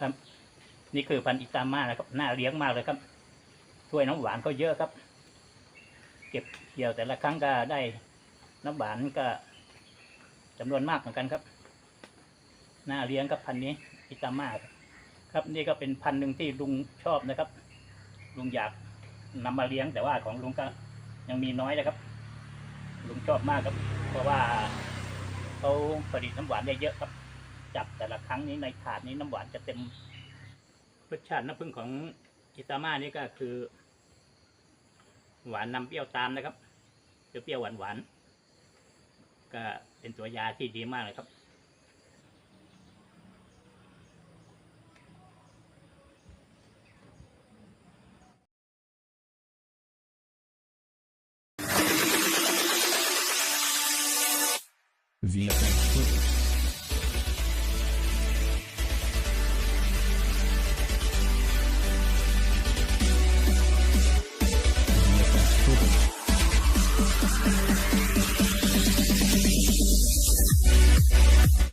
ครับ นี่คือพันธุ์อิตามานะครับน่าเลี้ยงมากเลยครับถ้วยน้ำหวานก็เยอะครับ เก็บเกี่ยวแต่ละครั้งก็ได้น้ำหวานก็จำนวนมากเหมือนกันครับน่าเลี้ยงครับพันธุ์นี้อิตามาครับครับนี่ก็เป็นพันธุ์หนึ่งที่ลุงชอบนะครับ ลุงอยากนำมาเลี้ยงแต่ว่าของลุงก็ยังมีน้อยนะครับ ลุงชอบมากครับ เพราะว่าเขาผลิตน้ำหวานได้เยอะครับ จับแต่ละครั้งนี้ในถาดนี้น้ำหวานจะเต็มรสชาติน้ำผึ้งของอิตามานี่ก็คือ หวานนำเปรี้ยวตามนะครับเปรี้ยวๆหวานๆก็เป็นตัวยาที่ดีมากเลยครับ Vinha Frankfurt